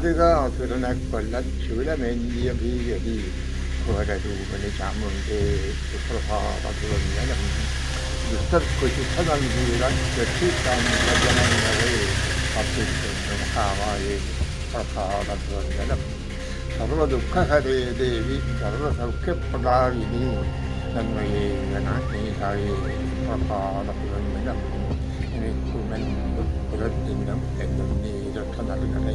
사드가 드러났걸라 지우라면지야 비격이 그래가지고 이번에 자문제 프로파가 들었냐 유탑 것이 사단주의랑 저치단사전한다고 앞서있었던 하와의 프로파가 들었냐 서로 독화사대에 대비 서로 서럽게 보다리니 남의 연합이 사이 프로파가 들었냐 นี่คือมันรถดินน้ำเป็นแบบนี้รถขนาดอะไร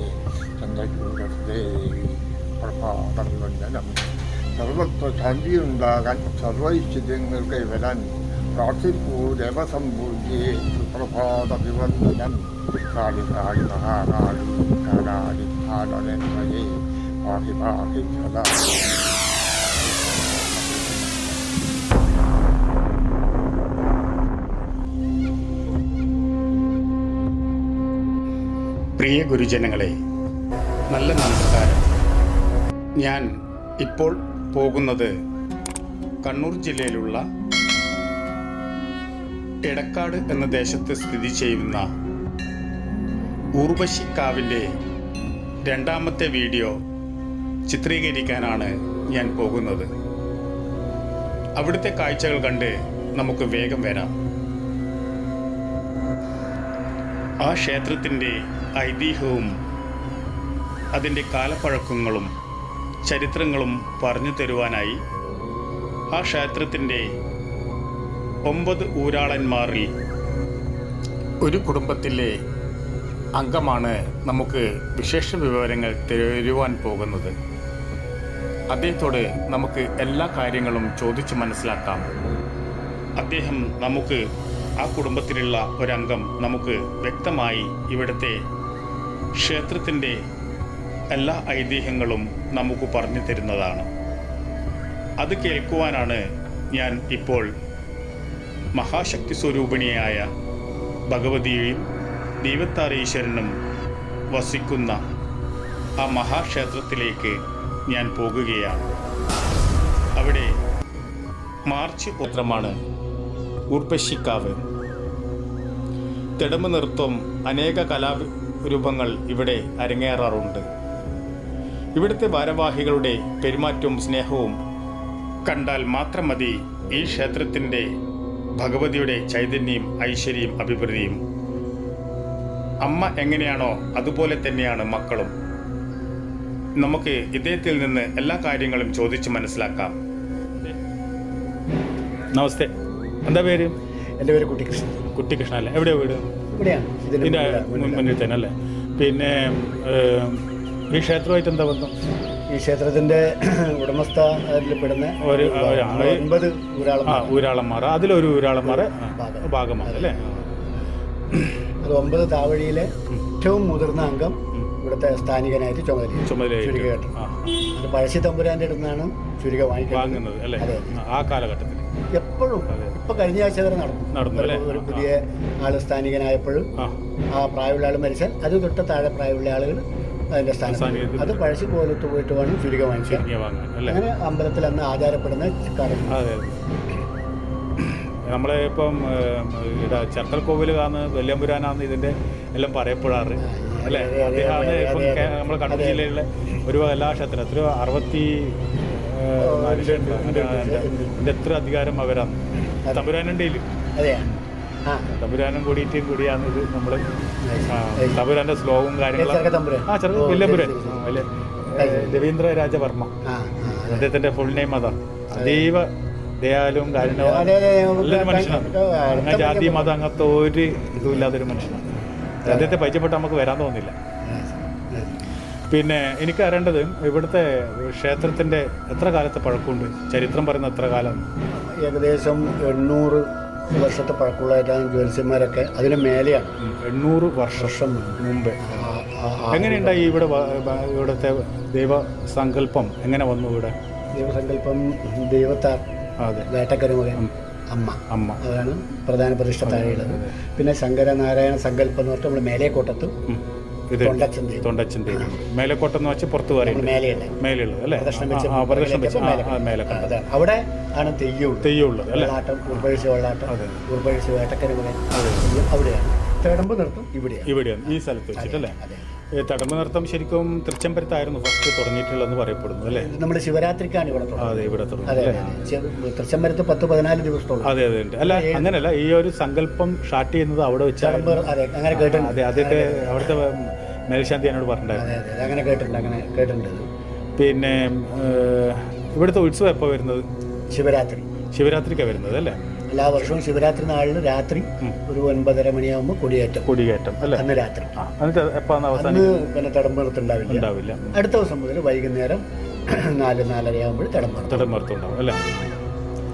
ചന്ദ്രചൂടദേവി പ്രഭാതം സർവത്വ ശാന്തിയുണ്ടാകാൻ സർവൈശ്വര്യങ്ങൾ കൈവരാൻ പ്രാർത്ഥിപ്പൂ ദേവസമ്പൂജ്യേ സുപ്രഭാത വിവർത്തനം കാളി കാളി മഹാകാളി കാലാടി കാലനന്മയേ പാഹി പാഹി സദാ പ്രിയ ഗുരുജനങ്ങളെ നല്ല നമസ്കാരം ഞാൻ ഇപ്പോൾ പോകുന്നത് കണ്ണൂർ ജില്ലയിലുള്ള എടക്കാട് എന്ന ദേശത്ത് സ്ഥിതി ചെയ്യുന്ന ഊർവശിക്കാവിന്റെ രണ്ടാമത്തെ വീഡിയോ ചിത്രീകരിക്കാനാണ് ഞാൻ പോകുന്നത്. അവിടുത്തെ കാഴ്ചകൾ കണ്ട് നമുക്ക് വേഗം വരാം. ആ ക്ഷേത്രത്തിന്റെ ഐതിഹ്യവും അതിന്റെ കാലപ്പഴക്കങ്ങളും ചരിത്രങ്ങളും പറഞ്ഞു തരുവാനായി ആ ക്ഷേത്രത്തിന്റെ ഒമ്പത് ഊരാളന്മാരിൽ ഒരു കുടുംബത്തിലെ അംഗമാണ് നമുക്ക് വിശേഷ വിവരങ്ങൾ തരുവാൻ പോകുന്നത്. അദ്ദേഹത്തോട് നമുക്ക് എല്ലാ കാര്യങ്ങളും ചോദിച്ച് മനസ്സിലാക്കാം. അദ്ദേഹം നമുക്ക് ആ കുടുംബത്തിലുള്ള ഒരംഗം നമുക്ക് വ്യക്തമായി ഇവിടുത്തെ ക്ഷേത്രത്തിന്റെ എല്ലാ ഐതിഹ്യങ്ങളും നമുക്ക് പറഞ്ഞു തരുന്നതാണ്. അത് കേൾക്കുവാനാണ് ഞാൻ ഇപ്പോൾ മഹാശക്തി സ്വരൂപിണിയായ ഭഗവതിയെയും ദൈവത്താറീശ്വരനും വസിക്കുന്ന ആ മഹാക്ഷേത്രത്തിലേക്ക് ഞാൻ പോകുകയാണ്. അവിടെ മാർച്ച് പത്രമാണ് ഉർപ്പശിക്കാവ് തിടമ്പ് നൃത്തം അനേക കലാരൂപങ്ങൾ ഇവിടെ അരങ്ങേറാറുണ്ട്. ഇവിടുത്തെ ഭാരവാഹികളുടെ പെരുമാറ്റവും സ്നേഹവും കണ്ടാൽ മാത്രം മതി ഈ ക്ഷേത്രത്തിന്റെ ഭഗവതിയുടെ ചൈതന്യം ഐശ്വര്യം അഭിവൃദ്ധിയും. അമ്മ എങ്ങനെയാണോ അതുപോലെ തന്നെയാണ് മക്കളും. നമുക്ക് ഇദ്ദേഹത്തിൽ നിന്ന് എല്ലാ കാര്യങ്ങളും ചോദിച്ച് മനസ്സിലാക്കാം. നമസ്തേ. എന്താ പേര്? എന്റെ പേര് കുട്ടികൃഷ്ണൻ. കുട്ടികൃഷ്ണൻ അല്ലേ? എവിടെയാണ് വീട്? ഇതിന്റെ മുന്നിൽ- തന്നെ അല്ലേ? പിന്നെ ഈ ക്ഷേത്രമായിട്ട് എന്താ ബന്ധം? ഈ ക്ഷേത്രത്തിന്റെ പെടുന്ന ഒരു ഒൻപത് ഊരാളന്മാർ. അതിലൊരു ഊരാളന്മാർ ഭാഗമാണ് അല്ലേ? അത് ഒമ്പത് താവഴിയിലെ ഏറ്റവും മുതിർന്ന അംഗം ഇവിടുത്തെ സ്ഥാനികനായിട്ട് ചുമതല ചുമതല അത് പഴശ്ശി തമ്പുരാന്റെ അടുത്താണ് ചുരുക വാങ്ങിക്കുന്നത് അല്ലേ? ആ കാലഘട്ടത്തിൽ. എപ്പോഴും. ഇപ്പൊ കഴിഞ്ഞ ആഴ്ച വരെ നടന്നു? ഒരു- പുതിയ ആൾ സ്ഥാനികനായപ്പോഴും ആ. ആ പ്രായമുള്ള ആൾ മരിച്ചാൽ അത് തൊട്ട് താഴെ പ്രായമുള്ള ആളുകൾ അതിന്റെ സ്ഥാനം അത് പഴശ്ശി കോലത്ത് പോയിട്ട് വേണം തിരികെ വാങ്ങിക്കാൻ. വാങ്ങാൻ അങ്ങനെ അമ്പലത്തിൽ അന്ന് ആചാരപ്പെടുന്ന കാര്യം. നമ്മളെ ഇപ്പം ചെർക്കൽ കോവിലാന്ന് വെല്ലമ്പുരാനാന്ന് ഇതിന്റെ എല്ലാം പറയപ്പെടാറ് അല്ലേ? അദ്ദേഹമാണ് ഇപ്പം നമ്മുടെ കണ്ണൂർ ജില്ലയിലുള്ള ജില്ലയിലെ ഒരു എല്ലാ ക്ഷേത്രം എത്രയോ അറുപത്തി എത്ര അധികാരം അവരാണ് അതെ. തമ്പുരാനും കൂടിയിട്ടും കൂടിയാണ് ഇത് നമ്മൾ തമ്പുരാന്റെ ശ്ലോകവും കാര്യങ്ങളും. ആ വലിയ രവീന്ദ്ര രാജവർമ്മ. അദ്ദേഹത്തിന്റെ ഫുൾ നെയിം അതാണ് അതീവ ദയാലും കാര്യങ്ങളും നല്ലൊരു മനുഷ്യനാണ്. അങ്ങനെ ജാതി മതം അങ്ങനത്തെ ഒരു ഇതുമില്ലാത്തൊരു മനുഷ്യനാണ്. അദ്ദേഹത്തെ പരിചയപ്പെട്ട് നമുക്ക് വരാൻ തോന്നില്ല. പിന്നെ എനിക്ക് അറിയേണ്ടത് ഇവിടുത്തെ ക്ഷേത്രത്തിന്റെ എത്ര കാലത്തെ പഴക്കമുണ്ട്? ചരിത്രം പറയുന്ന എത്ര കാലം? ഏകദേശം എണ്ണൂറ് വർഷത്തെ ഏതാനും ജ്യോത്സ്യന്മാരൊക്കെ അതിന് മേലെയാണ്. എണ്ണൂറ് വർഷം മുമ്പ്. എങ്ങനെയുണ്ടായി ഇവിടെ ഇവിടുത്തെ ദൈവസങ്കല്പം? എങ്ങനെ വന്നു ഇവിടെ? ദൈവസങ്കല്പം ദൈവത്താർ അതെ. അമ്മ. അമ്മ. അതാണ് പ്രധാന പ്രതിഷ്ഠ താഴെയുള്ളത്. പിന്നെ ശങ്കരനാരായണ സങ്കല്പം എന്ന് പറഞ്ഞിട്ട് നമ്മൾ മേലേക്കോട്ടത്തും. ഇത് തൊണ്ടച്ചന്തയും തൊണ്ടച്ചിന്റെ മേലെക്കോട്ടെന്ന് വെച്ച് പുറത്ത് മേലെയുണ്ട്. മേലെയുള്ളത് അല്ലേ? ആ, പ്രദക്ഷിണം വെച്ച്. മേലെക്കോട്ട. അവിടെ ആണ് തെയ്യമുള്ളത്. തെയ്യമുള്ളത് അല്ലേ? ഉൾപ്പഴിച്ച് വെള്ളാട്ടം. ഉൾപ്പഴിച്ച് വേട്ടക്കരുമകൻ അതെ. അവിടെയാണ്. തേടുമ്പോൾ നിർത്തും ഇവിടെയാണ്. ഇവിടെയാണ്. ഈ സ്ഥലത്ത് വെച്ചിട്ടല്ലേ തടമ്പ് നൃത്തം ശരിക്കും തൃച്ചംബരത്തായിരുന്നു ഫസ്റ്റ് തുടങ്ങിയിട്ടുള്ളതെന്ന് പറയപ്പെടുന്നു അല്ലേ? നമ്മുടെ ശിവരാത്രിക്കാണ് ഇവിടെ അതെ ഇവിടെ തുടങ്ങി അതെ അല്ലേ അതെ. തൃച്ചമ്പരത്ത് പത്ത് പതിനാല് ദിവസത്തോളം. അതെ അതെ ഉണ്ട്. അല്ല അങ്ങനെയല്ല ഈ ഒരു സങ്കല്പം സ്റ്റാർട്ട് ചെയ്യുന്നത് അവിടെ വെച്ചാണ് അതെ അങ്ങനെ കേട്ടിട്ടുണ്ട്. അതെ അതിന്റെ അവിടുത്തെ മേൽശാന്തി എന്നോട് പറഞ്ഞിട്ടുണ്ടായിരുന്നു. അങ്ങനെ കേട്ടിട്ടുണ്ട് അങ്ങനെ കേട്ടിട്ടുണ്ട്. പിന്നെ ഇവിടുത്തെ ഉത്സവം എപ്പോൾ വരുന്നത്? ശിവരാത്രി. ശിവരാത്രിക്കാണ് വരുന്നത് അല്ലേ? എല്ലാ വർഷവും ശിവരാത്രി നാളിൽ രാത്രി ഒരു ഒൻപതര മണിയാകുമ്പോൾ കൊടിയേറ്റം. കൊടിയേറ്റം അല്ലേ? അന്ന് രാത്രി. അന്ന് പിന്നെ തടമ്പുറത്ത് ഉണ്ടാവില്ല. ഉണ്ടാവില്ല അടുത്ത ദിവസം മുതൽ വൈകുന്നേരം നാല് നാലര ആകുമ്പോൾ തടമ്പുറത്ത്. തിടമ്പുറത്ത് അല്ലേ?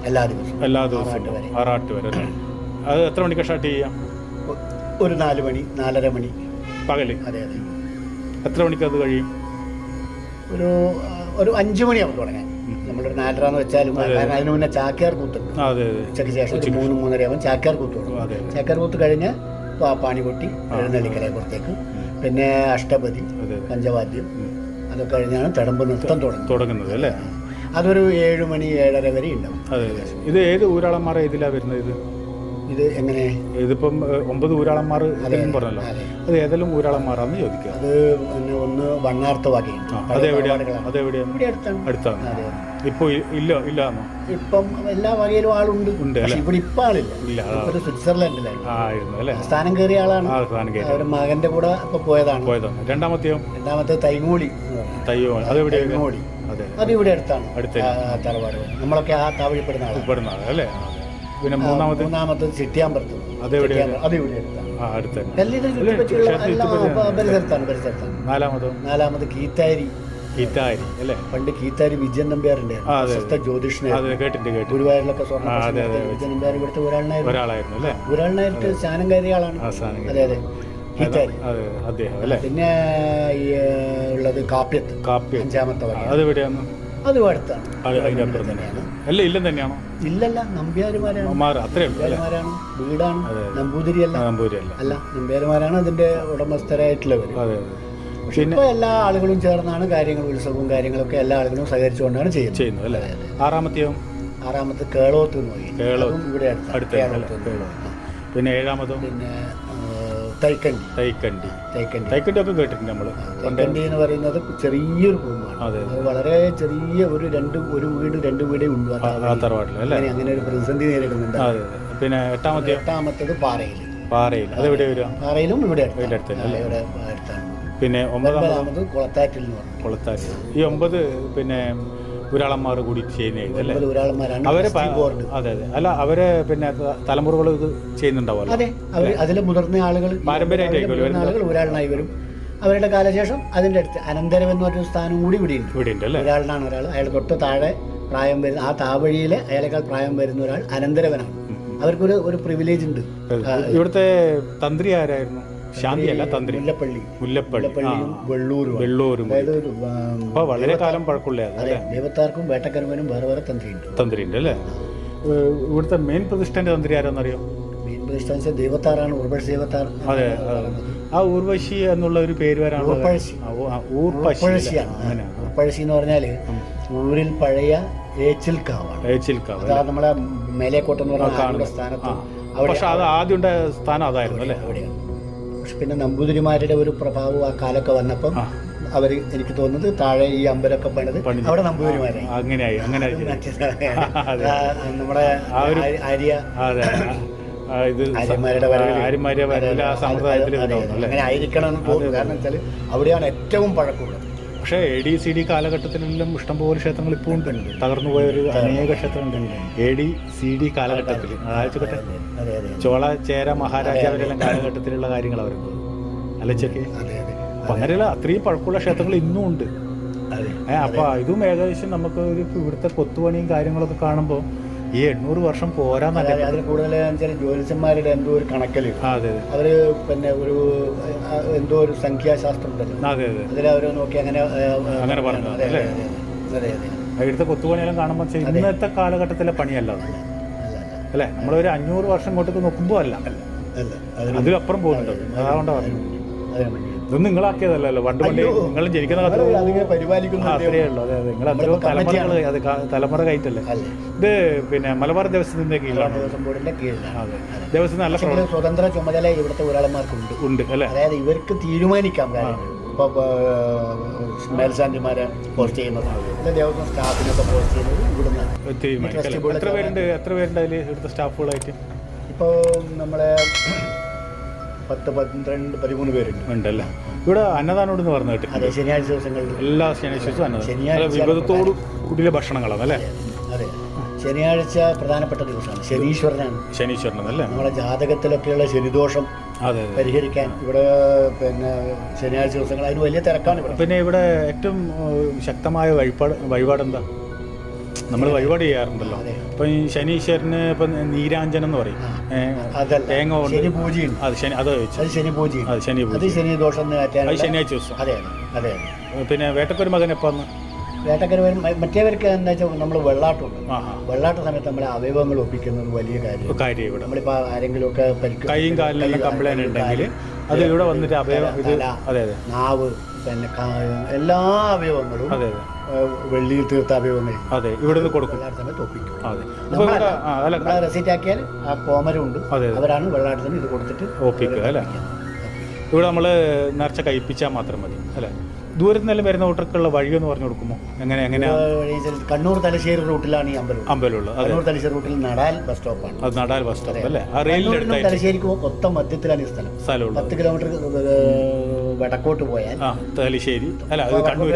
എല്ലാ ദിവസവും. എല്ലാ ദിവസവും. ആറാട്ട് വരെ അത് എത്ര മണിക്ക് സ്റ്റാർട്ട് ചെയ്യാം? ഒരു നാല് മണി നാലര മണി. പകൽ? അതെ അതെ. എത്ര മണിക്ക് അത് കഴിയും? ഒരു ഒരു അഞ്ചു മണിയാവും തുടങ്ങാൻ. നമ്മളൊരു നാലര എന്ന് വെച്ചാലും കാരണം അതിന് മുന്നേ ചാക്യാർ കൂത്ത്. ഉച്ചയ്ക്ക് ശേഷം ഒരു മൂന്ന് മൂന്നരയാവും ചാക്യാർ കൂത്ത് അതെ ചാക്യാർ കൂത്ത് കഴിഞ്ഞ് പാണി കൊട്ടി എഴുന്നള്ളിക്കലെ പുറത്തേക്ക്. പിന്നെ അഷ്ടപതി പഞ്ചവാദ്യം അതൊക്കെ കഴിഞ്ഞാണ് തടമ്പ് നൃത്തം തുടങ്ങുന്നത്. തുടങ്ങുന്നത് അല്ലേ? അതൊരു ഏഴ് മണി ഏഴര വരെ ഉണ്ടാവും. ഇത് ഏത് ഊരാളന്മാരെ ഇതിലാണ് വരുന്നത് ഇത്? ഇത് എങ്ങനെ? ഇതിപ്പം ഒമ്പത് ഊരാളന്മാർ പറഞ്ഞല്ലോ. അതെ. ഏതെല്ലാം ഊരാളന്മാരാന്ന് ചോദിക്കുക അത് പിന്നെ ഒന്ന് വണ്ണാർത്തവാക്കി. അതെവിടെയാണ് അടുത്താണ്. ഇപ്പൊ ഇല്ല ഇല്ല ഇപ്പം എല്ലാ വകയിലും ആളുണ്ട്. ഉണ്ട് ഇവിടെ ഇപ്പൊ ആളില്ല. ഇല്ല സ്വിറ്റ്സർലൻഡിലായിരുന്നു. സ്ഥാനം കയറിയ ആളാണ്. അവരുടെ മകന്റെ കൂടെ ഇപ്പൊ പോയതാണ്. പോയതാണ്. രണ്ടാമത്തെയോ? രണ്ടാമത്തെ തൈമൂളി. തയ്യോ അതെവിടെയാണ് തൈമൂളി. അത്. ഇവിടെ അടുത്താണ്. അടുത്ത തറവാട്. നമ്മളൊക്കെ ആ താവഴിപ്പെടുന്ന ആളാണ്. അല്ലേ. പിന്നെ മൂന്നാമത്തെ മൂന്നാമത്തെ ചിട്ടിയാമ്പറത്ത് അതെവിടെയാണ്? ചിട്ടിയാമ്പ- അത് ഇവിടെ അടുത്താണ്. ആ അടുത്ത് തന്നെ എല്ലാം ഇതിന് ചുറ്റിപ്പറ്റിയുള്ള ക്ഷേത്രത്തിൽ എല്ലാം പരിസരത്താണ് പരിസരത്താണ്. നാലാമതോ? നാലാമത് കീത്താരി. കീത്താരി അല്ലേ? പണ്ട് കീത്താരി വിജയൻ നമ്പ്യാറിന്റെ പ്രശസ്ത ജ്യോതിഷനെ അതെ കേട്ടിട്ടുണ്ട് കേട്ടു ഗുരുവായൂരിലൊക്കെ സ്വർണ വിജയൻ നമ്പ്യാർ ഇവിടുത്തെ ഒരാളായിരുന്നു ഒരാളായിരുന്നു അല്ലേ? ഒരാളിനായിട്ട് സ്നാനം കയറിയ ആളാണ്. അതെ അതെ. പിന്നെ ഈ ഉള്ളത് കാപ്യത്ത്. കാപ്യ അഞ്ചാമത്തെ അത് അതെവിടെയാണ്? അത് അടുത്താണ്. അതിന്റെ അപ്പുറം തന്നെയാണ് എല്ലാം ഇല്ലെന്ന് തന്നെയാണോ? ഇല്ലല്ല നമ്പ്യാരുമാരാണ്. അത്രേ നമ്പ്യാരുമാരാണ് വീടാണ് നമ്പൂതിരിയല്ല. നമ്പൂതിരിയല്ല അല്ല. നമ്പ്യാരുമാരാണ് അതിന്റെ ഉടമസ്ഥരായിട്ടുള്ളവർ പക്ഷെ ഇപ്പൊ എല്ലാ ആളുകളും ചേർന്നാണ് കാര്യങ്ങൾ ഉത്സവവും കാര്യങ്ങളൊക്കെ എല്ലാ ആളുകളും സഹകരിച്ചുകൊണ്ടാണ് ചെയ്യുന്നത്. ചെയ്യുന്നത് അല്ലേ? ആറാമത്തെയോ? ആറാമത്തെ കേളോത്ത്. നോയി പറയും ഇവിടെ. അടുത്ത് കേളോത്ത്. പിന്നെ ഏഴാമതോ? പിന്നെ തൈക്കണ്ടി. തൈക്കണ്ടി. തൈക്കണ്ടി. തൈക്കണ്ടി ഒക്കെ കേട്ടിട്ടുണ്ട് നമ്മൾ തൈക്കണ്ടി എന്ന് പറയുന്നത് ചെറിയൊരു കുടുംബമാണ് വളരെ ചെറിയ ഒരു രണ്ട് ഒരു വീട് രണ്ട് വീടേ ഉള്ളൂ അങ്ങനെ അങ്ങനെ ഒരു പ്രതിസന്ധി നേരിടുന്നുണ്ട്. പിന്നെ എട്ടാമത്തെ? എട്ടാമത്തത് പാറയിൽ. പാറയിൽ. അതെവിടെ വരിക? പാറയിലും ഇവിടെ ഇവിടെ അടുത്താണ്. പിന്നെ ഒമ്പതാമത്? കൊളത്താറ്റിൽ കുളത്താറ്റിൽ. ഈ ഒമ്പത് പിന്നെ ഒരാളന്മാർ കൂടി ചെയ്യുന്നത് അല്ലേ? അവരെ അതെ അതെ. അല്ല അവരെ പിന്നെ തലമുറകൾ ഇത് ചെയ്യുന്നുണ്ടാവുമല്ലോ അതെ അവർ അതിൽ മുതിർന്ന ആളുകൾ പാരമ്പര്യമായിട്ടായിരിക്കും മുതിർന്ന ആളുകൾ ഒരാളിനായി വരും. അവരുടെ കാലശേഷം അതിന്റെ അടുത്ത് അനന്തരം എന്ന് പറഞ്ഞ സ്ഥാനം കൂടി ഇവിടെ ഉണ്ട് ഇവിടെ ഉണ്ട് അല്ലേ? ഒരാളിനാണ് ഒരാൾ. അയാൾ തൊട്ട് താഴെ പ്രായം വരുന്ന ആ താവഴിയിലെ അയാളേക്കാൾ പ്രായം വരുന്ന ഒരാൾ അനന്തരവനാണ്. അവർക്കൊരു ഒരു പ്രിവിലേജ് ഉണ്ട്. ഇവിടുത്തെ തന്ത്രി ആരായിരുന്നു? ശാന്തിയല്ല തന്ത്രി. മുല്ലപ്പള്ളി. മുല്ലപ്പള്ളി. വെള്ളൂരും വെള്ളൂരും അതായത് വളരെ കാലം പഴക്കമുള്ള അതെ ദൈവത്താർക്കും വേട്ടക്കരവനും വേറെ വേറെ തന്ത്രിയുണ്ട്. തന്ത്രിയുണ്ട് അല്ലേ? ഇവിടുത്തെ മെയിൻ പ്രതിഷ്ഠന്റെ തന്ത്രി ആരാന്നറിയോ? മെയിൻ പ്രതിഷ്ഠ ദൈവത്താറാണ് ഉർവശി ദൈവത്താർ അതെ. ആ. ഊർവശി എന്നുള്ള ഒരു പേര് വരാനുള്ള ഉർപ്പഴശി. ഉർപ്പഴശ്ശി എന്ന് പറഞ്ഞാൽ ഊരിൽ പഴയ ഏച്ചിൽ കാവാണ് ഏച്ചിൽക്കാവ് അതാ നമ്മളെ മേലേക്കോട്ടെന്ന് പറഞ്ഞ സ്ഥാനത്ത് പക്ഷെ അത് ആദ്യം ഉണ്ടായ സ്ഥാനം അതായിരുന്നു അല്ലേ? അവിടെയാണ്. പക്ഷെ പിന്നെ നമ്പൂതിരിമാരുടെ ഒരു പ്രഭാവം ആ കാലൊക്കെ വന്നപ്പം ആ. അവർ എനിക്ക് തോന്നുന്നത് താഴെ ഈ അമ്പലമൊക്കെ പണിത്. അവിടെ നമ്പൂതിരിമാരെ അങ്ങനെയായി അങ്ങനെ നമ്മുടെ ആര്യ. ഇത് ആര്യന്മാരുടെ. ആ സമ്പ്രദായത്തിൽ അങ്ങനെ ആയിരിക്കണം എന്ന് തോന്നുന്നു കാരണം വെച്ചാൽ അവിടെയാണ് ഏറ്റവും പഴക്കമുള്ളത്. പക്ഷേ എ ഡി സി ഡി കാലഘട്ടത്തിലെല്ലാം ഇഷ്ടംപോലെ ക്ഷേത്രങ്ങൾ ഇപ്പോൾ ഉണ്ട്. തകർന്നു പോയ ഒരു അനേക ക്ഷേത്രങ്ങളുണ്ട്. എ ഡി സി ഡി കാലഘട്ടത്തിൽ അതെ ചോള ചേര മഹാരാജാവരെല്ലാം കാലഘട്ടത്തിലുള്ള കാര്യങ്ങൾ അവർ അലച്ചൊക്കെ അപ്പൊ അങ്ങനെയുള്ള അത്രയും പഴക്കമുള്ള ക്ഷേത്രങ്ങൾ ഇന്നും ഉണ്ട്. അപ്പൊ ഇതും ഏകദേശം നമുക്ക് ഒരു ഇവിടുത്തെ കൊത്തുപണിയും കാര്യങ്ങളൊക്കെ കാണുമ്പോൾ ഈ എണ്ണൂറ് വർഷം പോരാന്നല്ല അതായത് അതിൽ കൂടുതൽ ജ്യോതിഷന്മാരുടെ എന്തോ ഒരു കണക്കൽ. അവർ പിന്നെ ഒരു എന്തോ ഒരു സംഖ്യാശാസ്ത്രം ഉണ്ടല്ലോ. അതെ അതെ അതിൽ അവർ നോക്കി അങ്ങനെ അങ്ങനെ പറഞ്ഞു, അതെ അതെ ഇവിടുത്തെ കൊത്തുപണിയെല്ലാം കാണുമ്പോൾ ഇന്നത്തെ കാലഘട്ടത്തിലെ പണിയല്ല അത്. അല്ല നമ്മളൊരു അഞ്ഞൂറ് വർഷം ഇങ്ങോട്ടേക്ക് നോക്കുമ്പോൾ അല്ല. അതിലപ്പുറം പോകുന്നുണ്ട്. അതുകൊണ്ടാണ് പറഞ്ഞത് ഇതൊന്നും നിങ്ങളാക്കിയതല്ലല്ലോ. പണ്ട് പണ്ട് നിങ്ങൾ ജനിക്കുന്ന അവർ കത്ര അതിങ്ങനെ പരിപാലിക്കുന്നു അത്രേ ഉള്ളൂ. അതെ അതെ. നിങ്ങൾ അത്രയോ തലമുറകൾ അത് തലമുറ കയറ്റല്ലേ? ഇത് പിന്നെ മലബാർ ദേവസ്വത്തിന്റെ കീഴിലാണ്. ദേവസ്വം ബോർഡിന്റെ കീഴിലാണ്. അതെ. ദേവസ്വം നല്ല സ്വതന്ത്ര ചുമതല ഇവിടുത്തെ ഒരാളന്മാർക്കുണ്ട്. ഉണ്ട് അല്ലേ? അതായത് ഇവർക്ക് തീരുമാനിക്കാം കാര്യങ്ങൾ. ഇപ്പോൾ മേൽശാന്തിമാരെ പോസ്റ്റ് ചെയ്യുന്നത്. ദേവസ്വം സ്റ്റാഫിനൊക്കെ പോസ്റ്റ് ചെയ്യുന്നത് ഇവിടുന്ന്. എത്ര പേരുണ്ട്? എത്ര പേരുണ്ട് അതിൽ ഇവിടുത്തെ സ്റ്റാഫുകളായിട്ട്? ഇപ്പോൾ നമ്മളെ പത്ത് പന്ത്രണ്ട് പതിമൂന്ന് പേരുണ്ട്. ഉണ്ടല്ലേ? ഇവിടെ അന്നദാനോട് എന്ന് പറഞ്ഞു കേട്ടിട്ടുണ്ട്. അതെ ശനിയാഴ്ച ദിവസങ്ങളിൽ. എല്ലാ അന്നദാനം. ശനിയാഴ്ച ദിവസവും വിഭവത്തോട് കൂടിയ ഭക്ഷണങ്ങളാണ് അല്ലേ? അതെ ശനിയാഴ്ച പ്രധാനപ്പെട്ട ദിവസമാണ്. ശനീശ്വരനാണ്. ശനീശ്വരൻ അല്ലേ നമ്മളെ ജാതകത്തിലൊക്കെയുള്ള ശനിദോഷം പരിഹരിക്കാൻ ഇവിടെ പിന്നെ ശനിയാഴ്ച ദിവസങ്ങൾ അതിന് വലിയ തിരക്കാണ് ഇവിടെ. പിന്നെ ഇവിടെ ഏറ്റവും ശക്തമായ വഴിപാട് വഴിപാട് എന്താ നമ്മൾ വഴിപാട് ചെയ്യാറുണ്ടല്ലോ. ഇപ്പം ഈ ശനീശ്വരന് ഇപ്പം നീരാഞ്ജനം എന്ന് പറയും. തേങ്ങ കൊണ്ട് ശനി അത് ശനി അത് അത് ശനി പൂജയുണ്ട് അത് ശനി പൂജ അത് ശനി ദോഷം അത് ശനിയാഴ്ച ദിവസം. അതെ അതെ പിന്നെ വേട്ടക്കൊരു മകൻ എപ്പം വേട്ടക്കര മറ്റേവർക്ക് എന്താ വെച്ചാൽ നമ്മൾ വെള്ളാട്ടുണ്ട് വെള്ളാട്ട സമയത്ത് നമ്മളെ അവയവങ്ങൾ ഒപ്പിക്കുന്നത് വലിയ കാര്യം കാര്യം ഇവിടെ. നമ്മളിപ്പോൾ ആരെങ്കിലും ഒക്കെ പരിക്ക് കൈയും കാലിലും കംപ്ലൈന്റ് കംപ്ലൈന്റ് ഉണ്ടെങ്കിൽ അത് ഇവിടെ വന്നിട്ട് അവയവം ഇത് അതെ അതെ. നാവ് പിന്നെ എല്ലാ അവയവങ്ങളും അതെ അതെ. വെള്ളിയിൽ തീർത്ത അതെ കൊടുക്കും. അതെ. അപ്പോൾ ഇവിടെ ആ അല്ല നമ്മളെ റെസീറ്റ് ആക്കിയാൽ ആ കോമരമുണ്ട്. അതെ അതെ. അവരാണ് വെള്ളാട്ടത്തിന് ഇത് കൊടുത്തിട്ട് ഒപ്പിക്കുക അല്ലേ? ഇവിടെ നമ്മൾ നേർച്ച കഴിപ്പിച്ചാൽ മാത്രം മതി അല്ലേ? ദൂരത്ത് നിന്നെല്ലാം വരുന്ന വഴി എന്ന് പറഞ്ഞു കൊടുക്കുമോ? എങ്ങനെ എങ്ങനെയാ? കണ്ണൂർ തലശ്ശേരി റൂട്ടിലാണ് ഈ അമ്പലം. അമ്പലമുള്ളത് അതെ. കണ്ണൂർ തലശ്ശേരി റൂട്ടിൽ നടാൽ ബസ് സ്റ്റോപ്പാണ്. അത് നടാൽ ബസ് സ്റ്റോപ്പ് അല്ലേ? ആ റെയിലിന്റെ കണ്ണൂരിനും അടുത്തായിട്ട്. തലശ്ശേരിക്കും ഒത്ത മധ്യത്തിലാണ് ഈ സ്ഥലം. സ്ഥലമുള്ളത് പത്ത് കിലോമീറ്റർ ഏഹ്, വടക്കോട്ട് പോയാൽ തലശ്ശേരി. അല്ല കണ്ണൂർ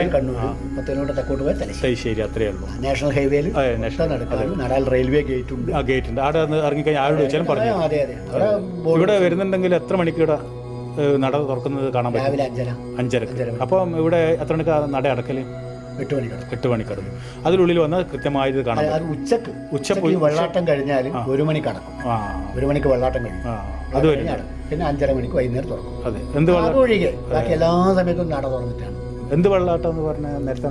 കിലോമീറ്റർ തെക്കോട്ട് പോയാൽ തലശ്ശേരി. അത്രയേ ഉള്ളൂ. നാഷണൽ ഹൈവേയിൽ നടക്കാനും നടാൽ റെയിൽവേ ഗേറ്റ് ഉണ്ട്. ആ ഗേറ്റ് ഉണ്ട്. അവിടെ ഇറങ്ങി ഇറങ്ങിക്കഴിഞ്ഞാൽ ആരോട് വെച്ചാലും പറഞ്ഞു. അതെ അതെ. ഇവിടെ വരുന്നുണ്ടെങ്കിൽ എത്ര മണിക്ക് നട തുറക്കുന്നത് കാണാൻ പറ്റും? രാവിലെ അഞ്ചര. അഞ്ചര അപ്പം ഇവിടെ എത്ര മണിക്കാണ് നട അടക്കൽ? എട്ട് മണിക്കാണ്. എട്ട് മണിക്കടന്നു അതിനുള്ളിൽ വന്നാൽ കൃത്യമായത് കാണാം അത് അത് ഉച്ചയ്ക്ക് ഉച്ചയ്ക്ക് ഈ വെള്ളാട്ടം കഴിഞ്ഞാൽ ഒരു മണി കടക്കും ഒരു മണിക്ക് വെള്ളാട്ടം കഴിയും അത് കഴിഞ്ഞാൽ പിന്നെ അഞ്ചര മണിക്ക് വൈകുന്നേരം തുറക്കും. അതെ. എന്ത് അതൊഴികെ ബാക്കി എല്ലാ സമയത്തും നട തുറന്നിട്ടാണ്. എന്ത് വെള്ളാട്ടം എന്ന് പറഞ്ഞ നേരത്തെ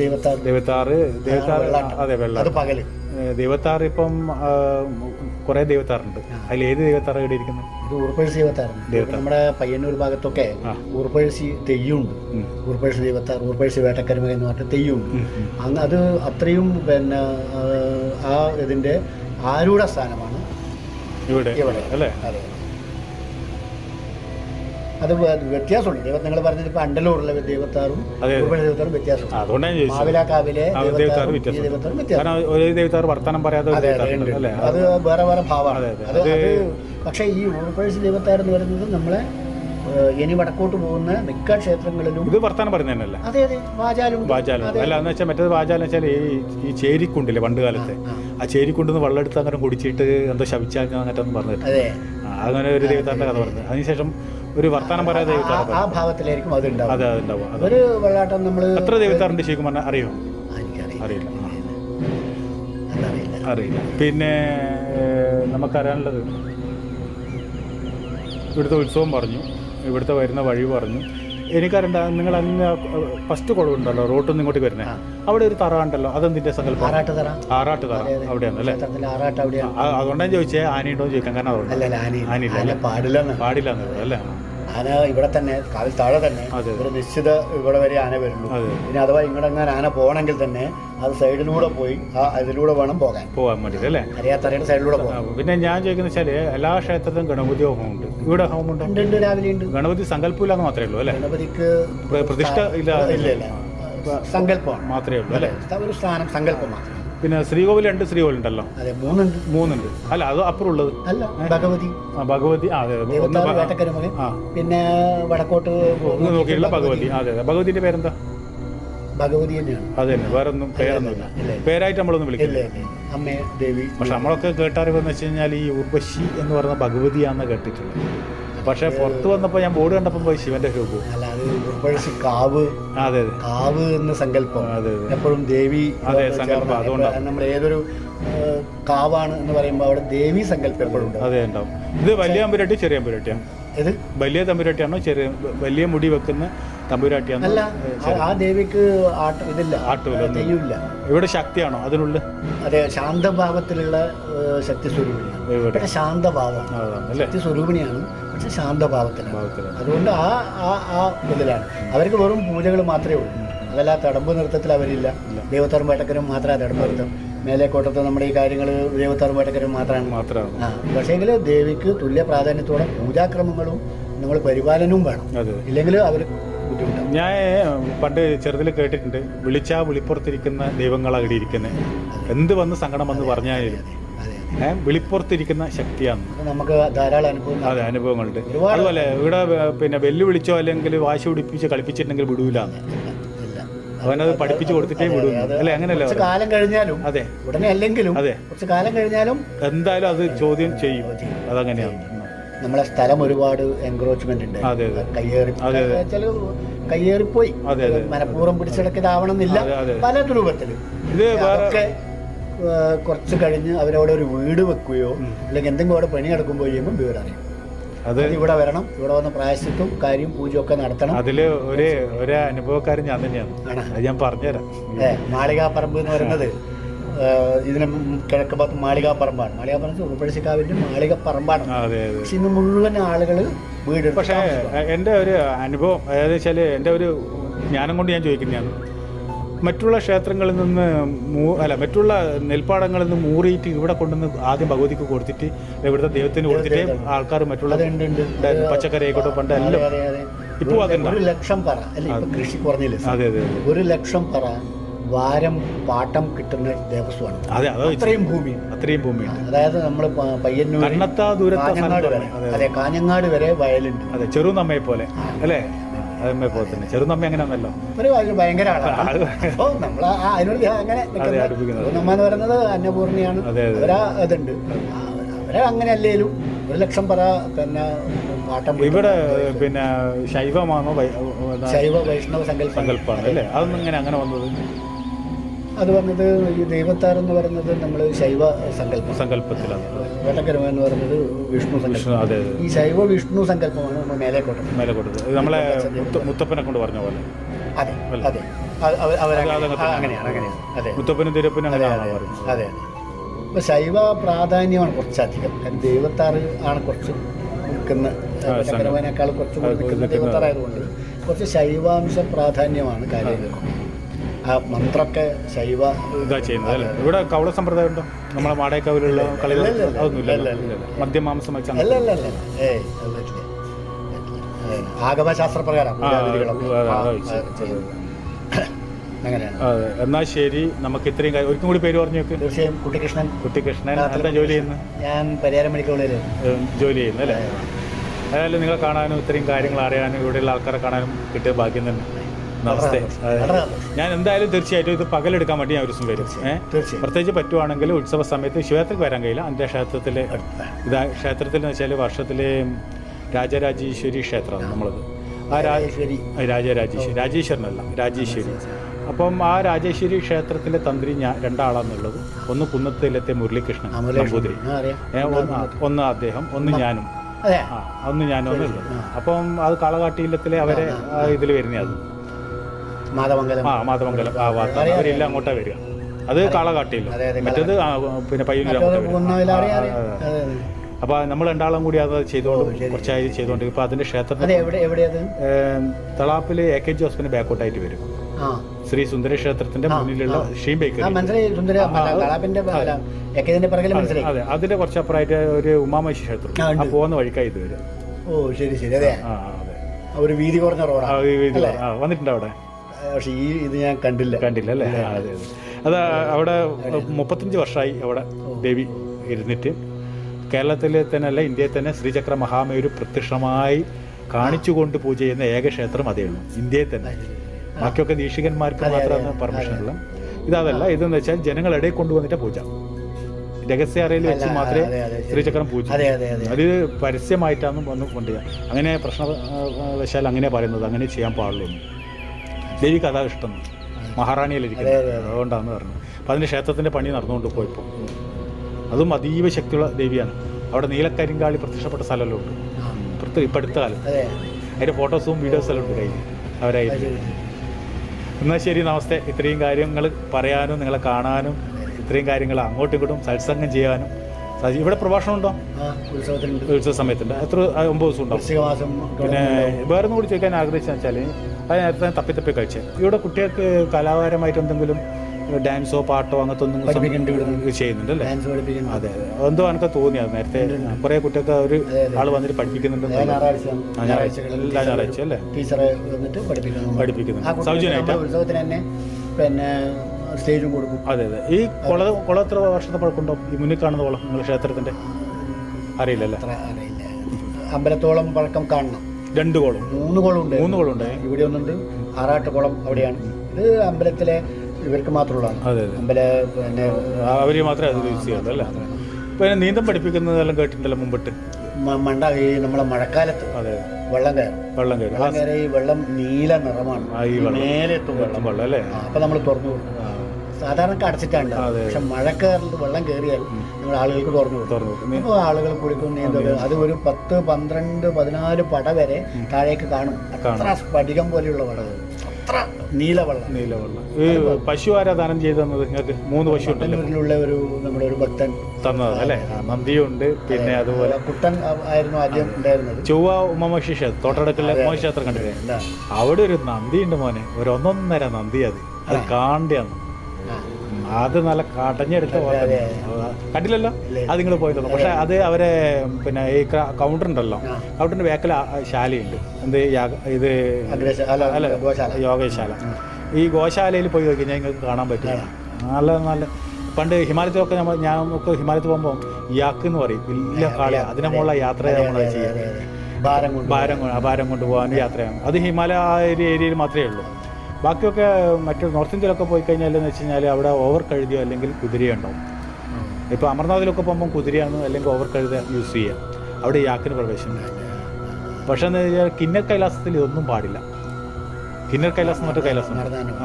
ദൈവത്താറ്. ദൈവത്താറ്. ദൈവത്താറ് വെള്ളാട്ടം. അതെ അത് വെള്ളം പകൽ ദൈവത്താറ് ഇപ്പം കുറേ ദൈവത്താറുണ്ട്. അതിൽ ഏത് ദൈവത്താറ ഇവിടെ ഇരിക്കുന്നത് ഇത് ഊർപ്പഴിച്ച് ദൈവത്താറുണ്ട് നമ്മുടെ പയ്യന്നൂർ ഭാഗത്തൊക്കെ ആ. തെയ്യുണ്ട്. ഊർപ്പഴിച്ച് ദൈവത്താർ ഊർപ്പഴിച്ച് വേട്ടക്കരുമ എന്ന് പറഞ്ഞിട്ട് തെയ്യുണ്ട്. അന്ന് അത് അത്രയും പിന്നെ ആ, ആ ഇതിന്റെ ആരൂഢ സ്ഥാനമാണ് ഇവിടെ. ഇവിടെ. അല്ലേ? അതെ. അത് വ്യത്യാസമുണ്ട്. ദൈവം നിങ്ങൾ പറഞ്ഞത് ഇപ്പൊ അണ്ടലൂറിലെ ദൈവത്താറും ദൈവത്താറും വ്യത്യാസമുണ്ട്. അതുകൊണ്ടാണ് മാവിലാക്കാവിലെ ദൈവത്താറും വ്യത്യാസം വർത്തമാനം പറയാതെ അതെ വേറെ വേറെ ഭാവമാണ്. അതെ, പക്ഷേ ഈ ഊർപ്പഴശ്ശി ദൈവത്താർ എന്ന് പറയുന്നത് നമ്മളെ ഇനി വടക്കോട്ട് പോകുന്ന മിക്ക ക്ഷേത്രങ്ങളിലും ഇത് വർത്തമാനം പറയുന്നതന്നല്ല അതെ അതെ. വാചാലും വാചാലം അല്ല എന്ന് വെച്ചാൽ മറ്റേത് വാചാലം വെച്ചാൽ ഈ ഈ ചേരിക്കുണ്ടില്ലേ പണ്ട് കാലത്തെ? ആ ചേരിക്കുണ്ടെന്ന് വെള്ളം എടുത്ത് അങ്ങനെ കുടിച്ചിട്ട് എന്തോ ശവിച്ചാൽ അങ്ങനെ പറഞ്ഞിട്ട്. അങ്ങനെ ഒരു ദൈവത്താറിന്റെ കഥ പറഞ്ഞത്. അതിനുശേഷം ഒരു വർത്തമാനം പറയാതെ ആ- ഭാഗത്തിലായിരിക്കും ഭാവത്തിലായിരിക്കും അത് ഉണ്ടാവും അതെ അതുണ്ടാവും അത്. ഒരു വെള്ളാട്ടം നമ്മൾ എത്ര ദൈവത്താറുണ്ട് ശരിക്കും പറഞ്ഞാൽ? അറിയോ? അറിയില്ല. അറിയില്ല. പിന്നെ നമുക്കറിയാനുള്ളത് ഇവിടുത്തെ ഉത്സവം പറഞ്ഞു. ഇവിടുത്തെ വരുന്ന വഴി പറഞ്ഞു. എനിക്കറിയണ്ട നിങ്ങൾ അങ്ങ് ഫസ്റ്റ് കുളവുണ്ടല്ലോ റോട്ടിൽ നിന്ന് ഇങ്ങോട്ട് വരുന്നത് അവിടെ ഒരു തറ ഉണ്ടല്ലോ അതെന്തിന്റെ സങ്കല്പം? ആറാട്ട് തറ അവിടെയാണ് അല്ലേ? അതുകൊണ്ടാണ് ചോദിച്ചേ ആനയുണ്ടോ ചോദിക്കാൻ കാരണം അതുകൊണ്ട്. പാടില്ല എന്നുള്ളത് അല്ലേ? ആന ഇവിടെ തന്നെ കാവിൽ താഴെ തന്നെ. ഒരു നിശ്ചിത ഇവിടെ വരെ ആന വരുള്ളൂ പിന്നെ ഇനി ഇങ്ങോട്ട് ഇങ്ങോട്ടെങ്ങാൻ ആന പോകണമെങ്കിൽ തന്നെ അത് സൈഡിലൂടെ പോയി ആ അതിലൂടെ വേണം പോകാൻ. പോകാൻ വേണ്ടിയിട്ട് അല്ലേ? അറിയാത്തറിയുടെ സൈഡിലൂടെ പോകാം പിന്നെ ഞാൻ ചോദിക്കുന്ന വെച്ചാൽ എല്ലാ ക്ഷേത്രത്തിലും ഗണപതി ഹോമുണ്ട് ഇവിടെ ഹോമുണ്ട് ഉണ്ട് ഉണ്ട് രാവിലെ ഉണ്ട്. ഗണപതി സങ്കല്പമില്ലാന്ന് മാത്രമേ ഉള്ളൂ അല്ലേ? ഗണപതിക്ക് പ്രതിഷ്ഠ ഇല്ല ഇല്ല ഇല്ല. സങ്കല്പമാണ്. മാത്രമേ ഉള്ളൂ അല്ലേ? ഒരു സ്ഥാനം സങ്കല്പം മാത്രം. പിന്നെ ശ്രീകോവിൽ രണ്ട് ശ്രീകോവിൽ ഉണ്ടല്ലോ അതെ മൂന്നുണ്ട്. മൂന്നുണ്ട്. അല്ല അത് അപ്പുറം ഉള്ളത് അല്ല ഭഗവതി. ആ, ഭഗവതി ആ അതെ അതെ. ഒന്ന് ഭ- വേട്ടക്കരുമകൻ ആ. പിന്നെ വടക്കോട്ട് ഒന്ന് നോക്കിയിട്ടുള്ള ഭഗവതി. അതെ അതെ. ഭഗവതിന്റെ പേരെന്താ? ഭഗവതി തന്നെയാണ്. അത് തന്നെ. വേറെ ഒന്നും പേരൊന്നുമില്ല. ഇല്ല, ഇല്ല. പേരായിട്ട് നമ്മളൊന്നും വിളിക്കില്ല. ഇല്ല അമ്മേ ദേവി. പക്ഷെ നമ്മളൊക്കെ കേട്ടറിവെന്ന് വെച്ച് കഴിഞ്ഞാൽ ഈ ഉർവശി എന്ന് പറയുന്ന ഭഗവതിയാണെന്ന് കേട്ടിട്ടുള്ളത്. പക്ഷെ പുറത്ത് വന്നപ്പോൾ ഞാൻ ബോർഡ് കണ്ടപ്പോൾ പോയി ശിവന്റെ രൂപവും. അല്ല അത് കാവ് അതെ കാവ് എന്ന സങ്കല്പം. എപ്പോഴും ദേവി. നമ്മൾ ഏതൊരു കാവാണ് എന്ന് പറയുമ്പോൾ അവിടെ ദേവി സങ്കല്പം എപ്പോഴും അതെ ഉണ്ടാവും. ഇത് വലിയ അമ്പുരട്ടി ചെറിയ അമ്പുരട്ടിയാണ്. ഇത് വലിയ തമ്പുരാട്ടിയാണോ ചെറിയ വലിയ മുടി വെക്കുന്ന തമ്പുരാട്ടിയാണോ? അല്ല ആ- ദേവിക്ക് ആട്ട ഇതില്ല. ആട്ടുമില്ല. ഇവിടെ ശക്തിയാണോ? അതിനുള്ള? അതെ ശാന്തഭാവത്തിലുള്ള ശക്തി സ്വരൂപിണിയാണ് ശാന്തഭാവം. ശക്തി സ്വരൂപിണിയാണ് പക്ഷെ ശാന്തഭാവത്തിലാണ്. അതുകൊണ്ട് ആ ആ ആ ഇതിലാണ്. അവർക്ക് വെറും പൂജകൾ മാത്രമേ ഉള്ളൂ. അതല്ല തടമ്പ് നൃത്തത്തിൽ അവരില്ല. ദേവത്താറും വേട്ടക്കരും മാത്രമേ തടമ്പ് നൃത്തം മേലേക്കോട്ടത്ത് നമ്മുടെ ഈ കാര്യങ്ങൾ ദേവത്താറും വേട്ടക്കരും മാത്രമാണ്. മാത്രമാണ്. ആ പക്ഷേങ്കിൽ ദേവിക്ക് തുല്യ പ്രാധാന്യത്തോടെ പൂജാക്രമങ്ങളും നമ്മൾ പരിപാലനവും വേണം. ഇല്ലെങ്കിൽ അവർ ഞാൻ പണ്ട് ചെറുതിൽ കേട്ടിട്ടുണ്ട് വിളിച്ചാ വിളിപ്പുറത്തിരിക്കുന്ന ദൈവങ്ങളാണ് ഇവിടെ ഇരിക്കുന്നത് എന്ത് വന്ന് സങ്കടം വന്ന് പറഞ്ഞാലും വിളിപ്പുറത്തിരിക്കുന്ന ശക്തിയാണ്. നമുക്ക് ധാരാളം അനുഭവം അതെ അനുഭവങ്ങളുണ്ട്. അതുപോലെ ഇവിടെ പിന്നെ വെല്ലുവിളിച്ചോ അല്ലെങ്കിൽ വാശി പിടിപ്പിച്ച് കളിപ്പിച്ചിട്ടുണ്ടെങ്കിൽ വിടൂല. അവനത് പഠിപ്പിച്ചു കൊടുത്തിട്ടേ വിടൂ. അല്ലെ അങ്ങനെയല്ലേ കാലം കഴിഞ്ഞാലും അതെ. ഉടനെ അല്ലെങ്കിലും അതെ. കുറച്ച് കാലം കഴിഞ്ഞാലും എന്തായാലും അത് ചോദ്യം ചെയ്യും. അതങ്ങനെയാണ്. നമ്മളെ സ്ഥലം ഒരുപാട് എൻക്രോച്ച്മെന്റ് ഉണ്ട്. കയ്യേറി കയ്യേറിപ്പോയി. മനഃപൂർവം പിടിച്ചെടുക്കതാവണമെന്നില്ല. പല രൂപത്തിൽ ഇത് കുറച്ച് കഴിഞ്ഞ് അവരവിടെ ഒരു വീട് വെക്കുകയോ അല്ലെങ്കിൽ എന്തെങ്കിലും അവിടെ പണി നടക്കുമ്പോൾ ചെയ്യുമ്പോൾ വിവരം അറിയും അത് ഇവിടെ വരണം. ഇവിടെ വന്ന് പ്രായശ്ചിത്വം കാര്യം പൂജയും ഒക്കെ നടത്തണം. അതിൽ ഒരു ഒരു അനുഭവക്കാരൻ ഞാൻ തന്നെയാണ്. ഞാൻ പറഞ്ഞുതരാം. ഏ മാളികാപ്പറമ്പ് എന്ന് പറയുന്നത് ഇതിന് കിഴക്ക് ഭാഗത്ത് മാളികാപ്പറമ്പാണ് മാളികാപ്പറമ്പ് ഉൾപ്പഴശ്ശിക്കാവിന്റെ മാളികപ്പറമ്പാണ്. ആ, അതെ അതെ. പക്ഷെ ഇന്ന് മുഴുവൻ ആളുകൾ വീട് പക്ഷേ എന്റെ ഒരു അനുഭവം അതായത് വെച്ചാൽ എന്റെ ഒരു ജ്ഞാനം കൊണ്ട് ഞാൻ ചോദിക്കുന്നതാണ്. മറ്റുള്ള ക്ഷേത്രങ്ങളിൽ നിന്ന് അല്ല മറ്റുള്ള നെൽപ്പാടങ്ങളിൽ നിന്ന് മൂറിയിട്ട് ഇവിടെ കൊണ്ടുവന്ന് ആദ്യം ഭഗവതിക്ക് കൊടുത്തിട്ട് ഇവിടുത്തെ ദൈവത്തിന് കൊടുത്തിട്ട് ആൾക്കാർ മറ്റുള്ള. പച്ചക്കറി ആയിക്കോട്ടെ പണ്ട് എല്ലാം. അതെ, അതെ. ഇപ്പൊ ഒരു- ലക്ഷം പറ. കൃഷി കുറഞ്ഞില്ല? അതെ അതെ ഒരു ലക്ഷം പറ വാരം പാട്ടം കിട്ടുന്ന ദേവസ്വമാണ്. അതെ അതോ അത്രയും ഭൂമി. അത്രയും ഭൂമി അതായത് നമ്മൾ പയ്യന്നൂർ കാഞ്ഞങ്ങാട് വരെ. അതെ കാഞ്ഞങ്ങാട് വരെ വയലുണ്ട്. അതെ ചെറുനമ്മയെ പോലെ. അല്ലേ? അതമ്മയെ പോലെ ചെറുതമ്മ അങ്ങനെ അങ്ങനെയാണല്ലോ ഒരു ഭയങ്കര ആളാണ്. ആൾ അപ്പോൾ നമ്മൾ അതിനോട് അങ്ങനെ. എന്ന് പറയുന്നത് അന്നപൂർണിയാണ്. അവരാ ഇതുണ്ട്. അവരെ അങ്ങനെ അല്ലേലും ഒരു ലക്ഷം പറ പിന്നെ ഇവിടെ പിന്നെ ശൈവമാണോ ശൈവ വൈഷ്ണവ സങ്കല്പ. സങ്കല്പമാണ് അല്ലേ? അതൊന്നും ഇങ്ങനെ അങ്ങനെ വന്നത് അത് വന്നത് ഈ ദൈവത്താർ എന്ന് പറയുന്നത് നമ്മൾ ശൈവ സങ്കല്പം. സങ്കല്പത്തിലാണ്. വേട്ടക്കരമ എന്ന് പറയുന്നത് വിഷ്ണു സങ്കല്പം. ഈ ശൈവ വിഷ്ണു സങ്കല്പമാണ് നമ്മൾ മേലെ കൊണ്ടത് മേലെ കൊടുത്തത് ഇത് നമ്മളെ മുത്തപ്പനെ കൊണ്ട് പറഞ്ഞ പോലെ. അതെ അതെ. അങ്ങനെയാണ് അങ്ങനെയാണ്. അതെ. മുത്തപ്പനും തിരുപ്പനും അതെ അങ്ങനെയാണോ അപ്പൊ ശൈവ പ്രാധാന്യമാണ് കുറച്ചധികം. കാരണം ദൈവത്താറ് ആണ് കുറച്ച് നിൽക്കുന്ന ചക്രവനേക്കാൾ കുറച്ച് കൂടി നിൽക്കുന്ന ദൈവത്താറായതുകൊണ്ട് കുറച്ച് ശൈവാംശ പ്രാധാന്യമാണ് കാര്യങ്ങൾ. ആ മന്ത്രമൊക്കെ ശൈവ ഇതാ ചെയ്യുന്നത് അല്ലേ? ഇവിടെ കവള സമ്പ്രദായം ഉണ്ടോ നമ്മളെ വാടകക്കാവിലുള്ള ഇല്ല, അതൊന്നുമില്ല. മദ്യമാംസം വെച്ചാൽ അല്ല അല്ല അല്ല. ഏയ് അല്ല പറ്റില്ല അതെ. ആ, ശരി. നമുക്ക് ഇത്രയും കാര്യം ഒരിക്കലും കൂടി പേര് പറഞ്ഞു തീർച്ചയായും കുട്ടികൃഷ്ണൻ. കുട്ടികൃഷ്ണൻ എന്താ ജോലി ചെയ്യുന്നത്? ഞാൻ പരിഹാരം മെഡിക്കൽ ജോലി ചെയ്യുന്നു അല്ലേ? അതായത് നിങ്ങളെ കാണാനും ഇത്രയും കാര്യങ്ങൾ അറിയാനും ഇവിടെയുള്ള ആൾക്കാരെ കാണാനും കിട്ടിയ ഭാഗ്യം തന്നെ. നമസ്തേ. ഞാൻ എന്തായാലും തീർച്ചയായിട്ടും ഇത് പകലെടുക്കാൻ വേണ്ടി ഞാൻ ഒരു ദിവസം വരും. ഏഹ് പ്രത്യേകിച്ച് പറ്റുവാണെങ്കിൽ ഉത്സവ സമയത്ത് ക്ഷേത്രത്തിൽ വരാൻ കഴിയില്ല. എന്റെ ക്ഷേത്രത്തിലെ ഇതാ ക്ഷേത്രത്തിൽ എന്ന് വെച്ചാൽ വർഷത്തിലെ രാജരാജീശ്വരി ക്ഷേത്രമാണ് നമ്മളത്. ആ രാജരാജേശ്വരി. രാജേശ്വരനല്ല രാജേശ്വരി. അപ്പം ആ രാജേശ്വരി ക്ഷേത്രത്തിലെ തന്ത്രി ഞാൻ രണ്ടാളാന്നുള്ളത് ഒന്ന് കുന്നത്തിലത്തെ മുരളീകൃഷ്ണൻ നമ്പൂതിരി. ഒന്ന് അദ്ദേഹം ഒന്ന് ഞാനും. ഒന്ന് ഞാനും ഒന്നുള്ളത്. അപ്പം അത് കളകാട്ടിയില്ലത്തിലെ അവരെ ഇതിൽ വരുന്നതാണ് അത്. മാതമംഗലം ആ മാതമംഗലം ആ ഭാഗത്ത് അവരെല്ലാം അങ്ങോട്ടാ വരിക. അത് കാളകാട്ടിയില്ല മറ്റേത് പിന്നെ പയ്യന്നൂർ അങ്ങോട്ടാ. അപ്പൊ നമ്മൾ രണ്ടാളും കൂടി അത് ചെയ്തുകൊണ്ട്. കുറച്ചായി ചെയ്തുകൊണ്ട് ഇപ്പൊ അതിന്റെ ക്ഷേത്രത്തിൽ തളാപ്പിൽ എ കെ ജോസഫിന് ബാക്കോട്ടായിട്ട് വരും. ശ്രീ സുന്ദര ക്ഷേത്രത്തിന്റെ മുന്നിലുള്ള. Sheem bakery. അതെ അതിന്റെ കുറച്ചപ്പുറമായിട്ട് ഒരു ഉമാമേശി ക്ഷേത്രം. ആ, പോകുന്ന വഴിക്കായി ഇത് വരും. ഓ ശരി ശരി. അതെ. ആ അതെ. ഒരു വീതി കുറഞ്ഞ റോഡാണ് വന്നിട്ടുണ്ട് അവിടെ? പക്ഷെ ഈ ഇത് ഞാൻ കണ്ടില്ല. കണ്ടില്ല അല്ലേ? അതെ അവിടെ മുപ്പത്തഞ്ച് വർഷമായി അവിടെ ദേവി ഇരുന്നിട്ട്. കേരളത്തിലെ തന്നെ അല്ല ഇന്ത്യയിൽ തന്നെ ശ്രീചക്ര മഹാമേരു പ്രത്യക്ഷമായി കാണിച്ചുകൊണ്ട് പൂജ ചെയ്യുന്ന ഏക ക്ഷേത്രം അതേ ഉള്ളൂ. ഇന്ത്യയിൽ തന്നെ. ബാക്കിയൊക്കെ ദീക്ഷികന്മാർക്ക് മാത്രമാണ് പെർമിഷൻ ഉള്ളത് ഇതല്ല ഇതെന്ന് വെച്ചാൽ ജനങ്ങളിടയിൽ കൊണ്ടുവന്നിട്ട് പൂജ. രഹസ്യ അറയിൽ വെച്ച് മാത്രമേ. ശ്രീചക്രം പൂജ. അത് പരസ്യമായിട്ടാണ് വന്ന് കൊണ്ടുവരിക. അങ്ങനെ പ്രശ്നവശാൽ അങ്ങനെ പറയുന്നത്. അങ്ങനെ ചെയ്യാൻ പാടുള്ളൂ ദേവിക്ക് കഥ ഇഷ്ടം. മഹാറാണിയിലിരിക്കുന്നത് അതെ, അതെ, അതെ. അതുകൊണ്ടാണ് പറഞ്ഞത്. അപ്പം അതിന്റെ ക്ഷേത്രത്തിന്റെ പണി നടന്നുകൊണ്ട് പോയപ്പോൾ അതും അതീവ ശക്തിയുള്ള ദേവിയാണ്. അവിടെ നീലക്കരിങ്കാളി പ്രത്യക്ഷപ്പെട്ട സ്ഥലമെല്ലാം ഉണ്ട്. ഇപ്പം അടുത്ത കാലം അതെ. അതിന്റെ ഫോട്ടോസും വീഡിയോസും എല്ലാം ഉണ്ട് കയ്യിൽ. അവരായിരുന്നു. എന്നാൽ ശരി നമസ്തേ. ഇത്രയും കാര്യങ്ങൾ പറയാനും നിങ്ങളെ കാണാനും ഇത്രയും കാര്യങ്ങൾ അങ്ങോട്ടും ഇങ്ങോട്ടും സത്സംഗം ചെയ്യാനും. ഇവിടെ പ്രഭാഷണം ഉണ്ടോ? ഉത്സവ സമയത്തുണ്ട്. എത്ര ഒമ്പത് ദിവസം ഉണ്ടാവും. പിന്നെ വേറെ ഒന്നും കൂടി ചോദിക്കാൻ ആഗ്രഹിച്ചെന്ന് വെച്ചാൽ അത് നേരത്തെ തപ്പി തപ്പി കഴിച്ചത് ഇവിടെ കുട്ടികൾക്ക് കലാപരമായിട്ട് എന്തെങ്കിലും ഡാൻസോ പാട്ടോ അങ്ങനത്തെ ഒന്നും ചെയ്യുന്നുണ്ട് അല്ലേ? അതെ എന്തോ എനിക്ക് തോന്നിയത് നേരത്തെ. കുറെ കുട്ടികൾക്ക് ഒരു അതെ. ആൾ വന്നിട്ട് പഠിപ്പിക്കുന്നുണ്ട് എല്ലാ ഞായറാഴ്ച. അല്ലേ? ടീച്ചറെ വന്നിട്ട് പഠിപ്പിക്കുന്നു. പഠിപ്പിക്കുന്നുണ്ട്. സൗജന്യമായിട്ടാ? പിന്നെ സ്റ്റേജും കൊടുക്കും. അതെ അതെ. ഈ കുള കുളം എത്ര വർഷത്തെ പഴക്കമുണ്ടോ? ഈ മുന്നിൽ കാണുന്ന കുളം നിങ്ങൾ ക്ഷേത്രത്തിന്റെ അറിയില്ലല്ലേ? അറിയില്ല. അമ്പലത്തോളം പഴക്കം കാണണം. രണ്ട് കുളം മൂന്ന് കുളമുണ്ട് മൂന്ന് കോളം ഉണ്ട് ഇവിടെ ഒന്നുണ്ട്. ആറാട്ട് കുളം അവിടെയാണ്. ഇത് അമ്പലത്തിലെ ഇവർക്ക് മാത്രമുള്ളതാണ്. അതെ അതെ. അമ്പല പിന്നെ അവർ മാത്രമേ അത് യൂസ് അല്ലേ? പിന്നെ നീന്തം പഠിപ്പിക്കുന്നതെല്ലാം കേട്ടിട്ടുണ്ടല്ലോ മുമ്പിട്ട്? മ- മണ്ട ഈ നമ്മളെ മഴക്കാലത്ത് അതെ. വെള്ളം കയറും. വെള്ളം കയറും. അങ്ങനെ വെള്ളം കയറി ഈ വെള്ളം നീല നിറമാണ്. ആ, ഈ വെള്ളം. മേലെ എത്തും വെള്ളം വെള്ളം. വെള്ളം അല്ലേ? അപ്പൊ നമ്മൾ തുറന്നു കൊടുക്കും. സാധാരണ അടച്ചിട്ടാണ് പക്ഷെ മഴ മഴക്കാറിൽ വെള്ളം കയറിയാൽ നമ്മൾ ആളുകൾക്ക് തുറന്നു തുറന്നു അപ്പോൾ ആളുകൾ കുളിക്കും നീന്തൽ അത് ഒരു പത്ത് പന്ത്രണ്ട് പതിനാല് പട വരെ താഴേക്ക് കാണും. അത്ര സ്ഫടികം പോലെയുള്ള പടകൾ അത്ര നീലവെള്ളം നീലവെള്ളം നീല വെള്ളം. ഈ പശു ആരാ ദാനം ചെയ്തു തന്നത്? നിങ്ങൾക്ക് മൂന്ന് പശു ഉണ്ടല്ലോ. ഒരു നമ്മുടെ ഒരു ഭക്തൻ തന്നത് അല്ലേ? നന്ദിയുണ്ട് പിന്നെ അതുപോലെ കുട്ടൻ ആയിരുന്നു ആദ്യം ഉണ്ടായിരുന്നത്. ചൊവ്വ ഉമ്മമക്ഷി ക്ഷേത്രം തോട്ടടക്കലിലെ ഉമ്മ കണ്ടില്ലേ? അവിടെ ഒരു നന്ദിയുണ്ട് മോനെ. ഒരു ഒന്നൊന്നര നന്ദി അത്. അത് കാണ്ടിയാണ്. അത് നല്ല കടഞ്ഞെടുത്ത കണ്ടില്ലല്ലോ? അത് നിങ്ങൾ പോയി തന്നു പക്ഷെ അത് അവരെ പിന്നെ ഈ കൗണ്ടർ ഉണ്ടല്ലോ. കൗണ്ടറിന്റെ ബാക്കിൽ ശാലയുണ്ട്. എന്ത് ഇത്. യോഗശാല. ഈ ഗോശാലയിൽ പോയി നോക്കി ഞാൻ നിങ്ങൾക്ക് കാണാൻ പറ്റില്ല. നല്ല നല്ല. പണ്ട് ഹിമാലയത്തിലൊക്കെ നമ്മൾ ഞാൻ നമുക്ക് ഹിമാലയത്തിൽ പോകുമ്പോൾ യാക്ക് എന്ന് പറയും. വലിയ കാളിയ. അതിനെ മുകളിലെ യാത്ര നമ്മൾ ചെയ്യുക. കൊണ്ട് ഭാരം കൊണ്ട് ഭാരം കൊണ്ട് പോകാൻ യാത്രയാണ് അത്. ഹിമാലയ ഏരിയയിൽ മാത്രമേ ഉള്ളൂ. ബാക്കിയൊക്കെ മറ്റു നോർത്ത് ഇന്ത്യയിലൊക്കെ പോയി കഴിഞ്ഞാൽ എന്ന് വെച്ച് കഴിഞ്ഞാൽ അവിടെ ഓവർ കഴുതിയോ അല്ലെങ്കിൽ കുതിരയോ ഉണ്ടാവും. ഇപ്പോൾ അമർനാഥിലൊക്കെ പോകുമ്പോൾ കുതിരയാണ് അല്ലെങ്കിൽ ഓവർ കഴുത യൂസ് ചെയ്യാം. അവിടെ യാക്കിന് പ്രവേശനം പക്ഷേ എന്ന് വെച്ചാൽ കിന്നർ കൈലാസത്തിൽ ഇതൊന്നും പാടില്ല. കിന്നർ കൈലാസം മറ്റു കൈലാസം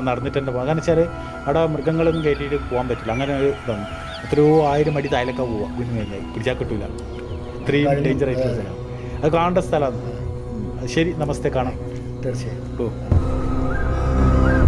നടന്നിട്ട് തന്നെ പോകാം കാരണം വെച്ചാൽ അവിടെ മൃഗങ്ങളൊന്നും കയറ്റിയിട്ട് പോകാൻ പറ്റില്ല. അങ്ങനെ ഒരു ഇതാണ്. എത്രയോ ആയിരം അടി തായലൊക്കെ പോവാം. വീണ് കഴിഞ്ഞാൽ പിടിച്ചാൽ കിട്ടൂല. ഇത്രയും ഡേഞ്ചർ ആയിട്ടുള്ള സ്ഥലം. അത് കാണേണ്ട സ്ഥലമാണ് ശരി. നമസ്തേ. കാണാം. തീർച്ചയായും. ഓ. Thank you.